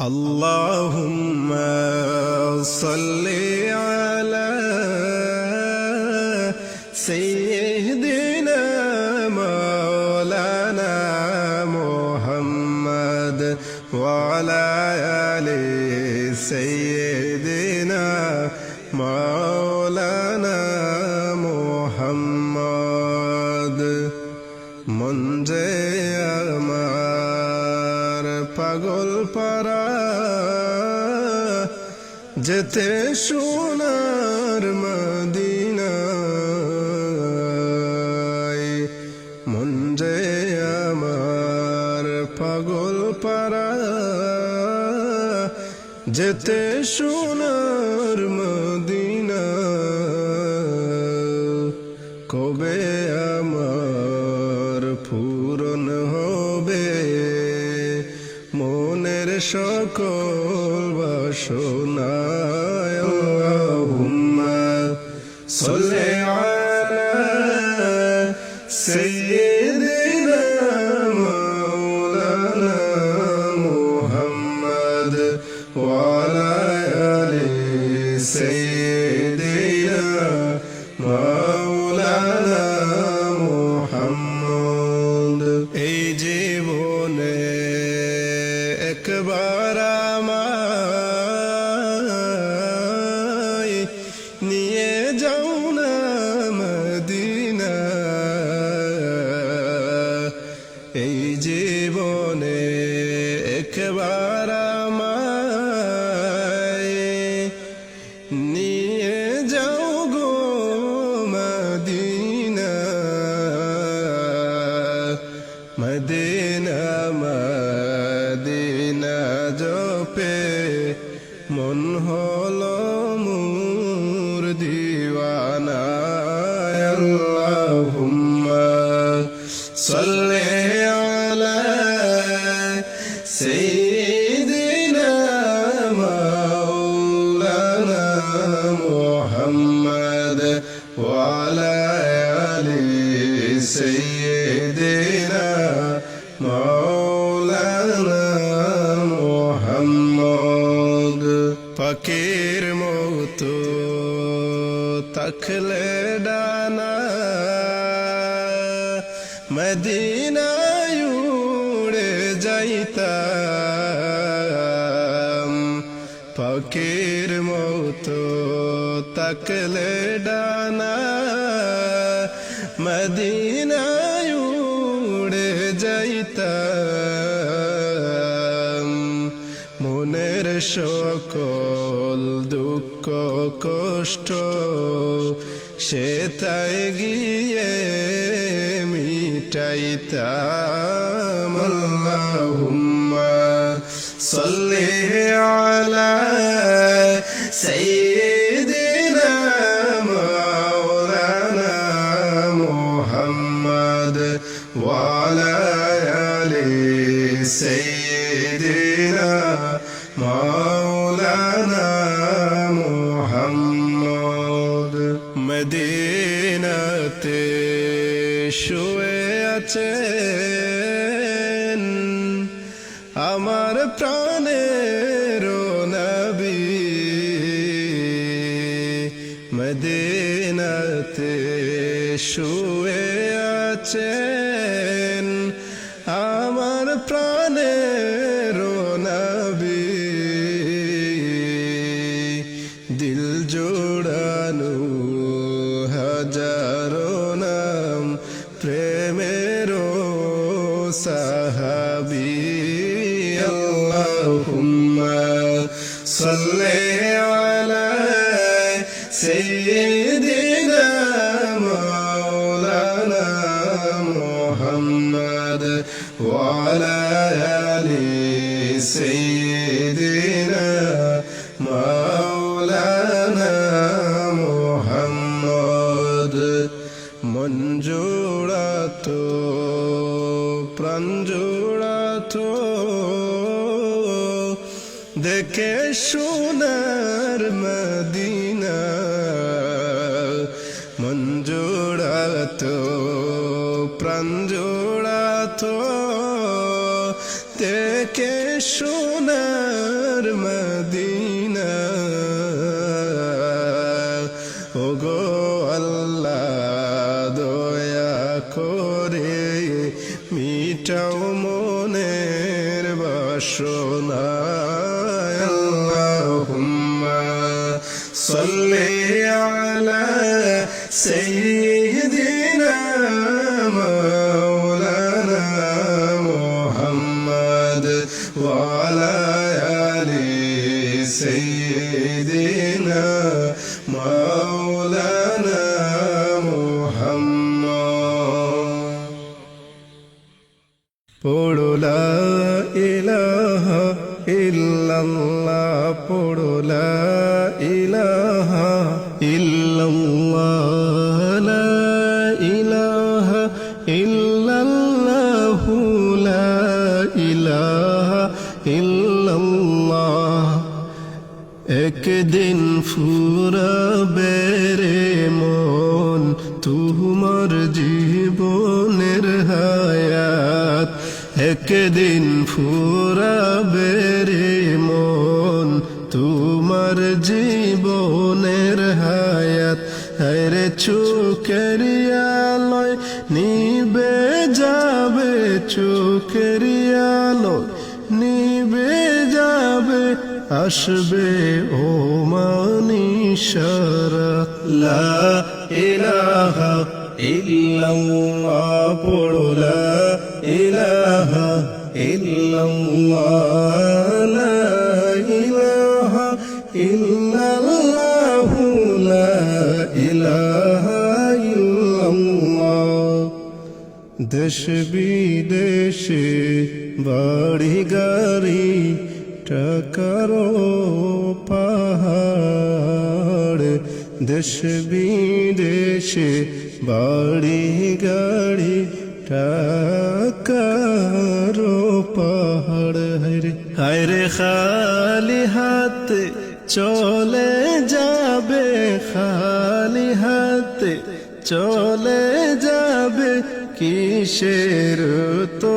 اللهم صل على سيدنا مولانا محمد وعلى آل মন যে আমার পাগল পারা যেতে সোনার মদিনায়। মন যে আমার পাগল পারা যেতে সোনার সকল সাইয়্যিদিনা মাওলানা মুহাম্মদ ওয়া আলা আলি এই জীবনে একবার আমায় নিয়ে যাও গো মদিনা। মদিনা মদিনা জপে মন হলো মুর দিওয়ানা। আল্লাহুম্মা সাল্লি ফকির মতো তখলে ডানা। মদিনায় উড়ে যাইতাম। ফকির মতো তকলে ডানা। মদিনায় উড়ে যাইতাম। মনের সকল দুঃখ কষ্ট সে তাই গিয়ে মিটাইতাম। আল্লাহুম্মা সাল্লি মদিনাতে শুয়ে আছেন আমার প্রাণের নবী। দিল জোড়ানো হাজারো নাম, প্রেমের সাহাবি। আল্লাহুম্মা সাল্লি আলা সাইয়্যিদিনা মাওলানা মুহাম্মদ ওয়া আলা আলি সাইয়্যিদিনা মাওলানা মুহাম্মদ মন জোড়াতো প্রাণ জোড়াতো দেখে সোনার মদিনা জোড়াতো প্রাণ জোড়াতো দেখে সোনার আলা আলি সাইয়্যিদিনা মাওলানা মুহাম্মদ। পড়লা ইলাহা ইল্লাল্লাহ ইল্লাল্লাহ লা ইলাহা ইল্লাল্লাহ লা একদিন ফুরাবে রে মন তোমার জীবনের হায়াত। একদিন ফুরাবে রে মন তোমার জীবনের হায়াত। আরে চোখের আলোয় নিবে যাবে যাবে আসবে ও মানিশারা লা ইলাহা ইল্লাল্লাহ পড়ো, লা ইলাহা ইল্লাল্লাহ, লা ইলাহা ইল্লাল্লাহ, লা ইলাহা ইল্লাল্লাহ। দেশ বিদেশে বাড়ি গাড়ি টাকারো পাহাড়, দেশ বিদেশে বাড়ি গাড়ি টাকারো পাহাড়। হায়রে হায়রে খালি হাতে চলে যাবে, খালি হাতে চলে যাবে কিসের তো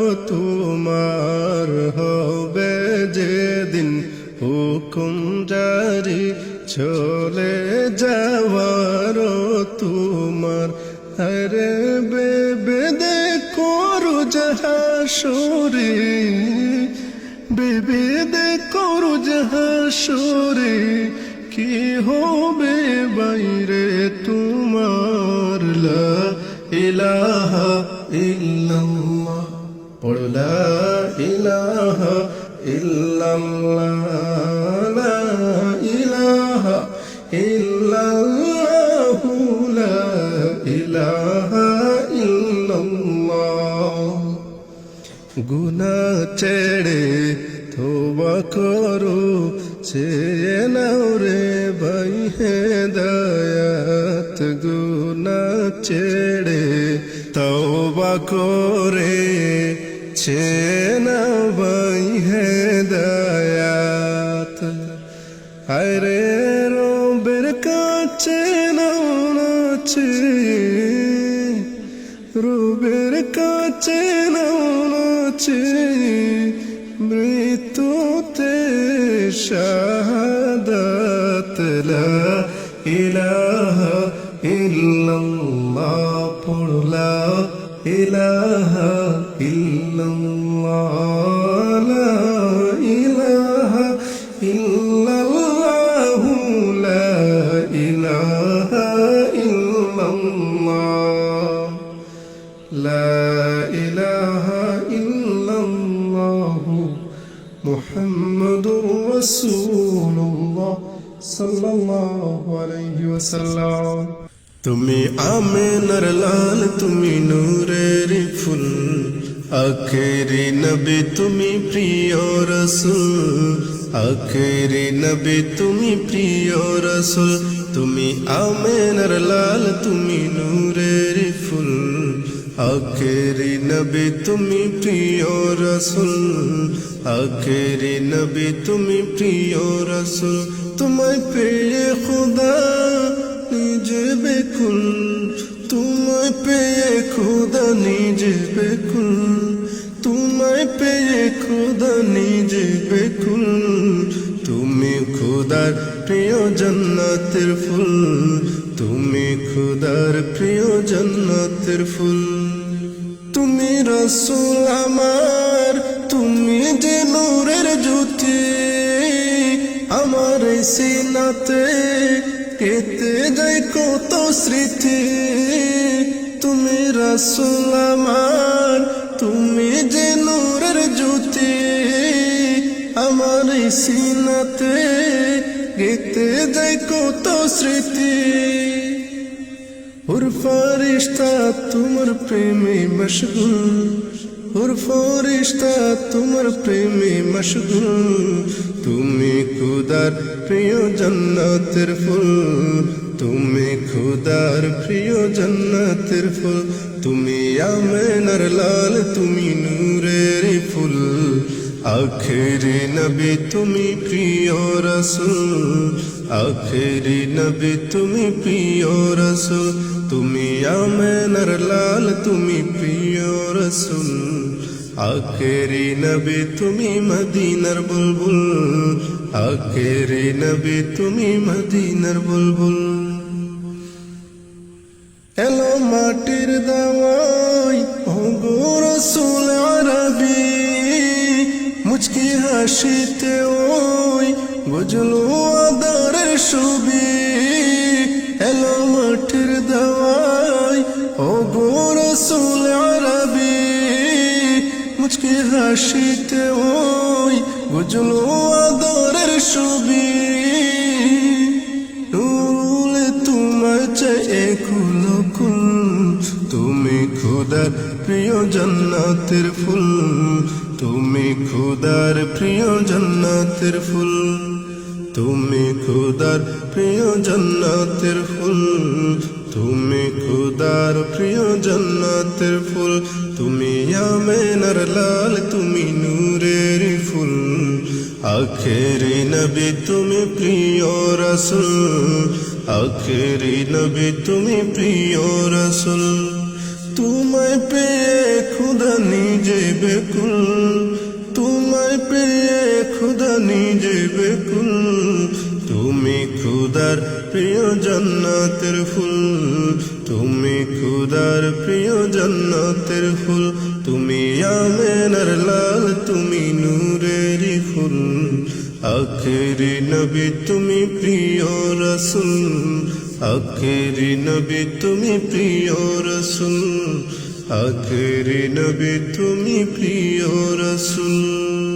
চলে যাওয়ার তোমার আরে বেবে দেখো জাহাসরে বেবে দেখো জাহাসরে কি হবে বাইরে তোমার? লা ইলাহা ইল্লাল্লাহ। পড়লা ইলাহা ইল্লাল্লাহ। গুনা ছেড়ে তোবা করো, সে নাও রে ভাই হেদায়াত গুনা ছেড়ে তোবা করে, সে নাও নাচে মৃত্যুতে শাহাদাত লা ইলাহা ইল্লাল্লাহ পড়লা। ইলাহা ইল্লাল্লাহ। মুহাম্মদুর রাসূলুল্লাহ সাল্লাল্লাহু আলাইহি ওয়াসাল্লাম। তুমি আমেনার লাল, তুমি নূরের ফুল। আখেরি নবী, তুমি প্রিয় রসুল। আখেরি নবী, তুমি প্রিয় রসুল। তুমি আমেনার লাল, তুমি নূরের ফুল। আখেরি নবী তুমি প্রিয় রসুল, আখেরি নবী তুমি প্রিয় রসুল, তোমায় পেয়ে খুদা নিজে বেকুল, তোমায় পেয়ে খুদা নিজে বেকুল, তোমায় পেয়ে খুদা নিজে বেকুল, তুমি খুদার প্রিয় জন্নাতের ফুল, তুমি খুদার প্রিয় জন্নাতের ফুল। তুমি রসুল আমার, তুমি যে নূরের জ্যোতি, আমার সিনাতে কেতে যাই কত স্মৃতি। তুমি রসুল আমার, তুমি যে নূরের জ্যোতি, আমার সিনাতে গেতে যাই কত স্মৃতি। ফরিস্তা তোমার প্রেমে মশগুল। ওর ফরিস্তা তোমার প্রেমে মশগুল। তুমি খুদার প্রিয় জন্নাতের ফুল। তুমি খুদার প্রিয় জন্নাতের ফুল। তুমি আমেনার লাল, তুমি নূরের ফুল। আখেরি নবী তুমি প্রিয় রসুল, আখেরি নবী তুমি প্রিয় রসুল, তুমি আমেনার লাল, তুমি প্রিয় রসুল। আখেরি নবী তুমি মদিনার বুলবুল, আখেরি নবী তুমি মদিনার বুলবুল। হাসিতে ওই বুঝলো আদরের ছবি। এলো মাটির দাওয়াই ও গো রসুল আরবি। মুচকি হাসিতে ওই বুঝলো খুলো কুল, তুমি খুদার প্রিয় জন্নাতের ফুল। তুমি খুদার প্রিয় জন্নাতের ফুল। তুমি খুদার প্রিয় জন্নাতের ফুল। তুমি খুদার প্রিয় জন্নাতের ফুল। তুমি আমেনার লাল, তুমি নূরের ফুল। আখেরি নবী, তুমি প্রিয় রসুল। আখেরি নবী, তুমি প্রিয় রসুল। তোমায় পেয়ে খুদা নিজে বেকুল খুদার প্রিয় জন্নাতের ফুল। তুমি খুদার প্রিয় জন্নাতের ফুল। তুমি আমেনার লাল, তুমি নূরের ফুল। আখেরি নবী, তুমি প্রিয় রসুল। আখেরি নবী, তুমি প্রিয় রসুল। আখেরি নবী, তুমি প্রিয় রসুল।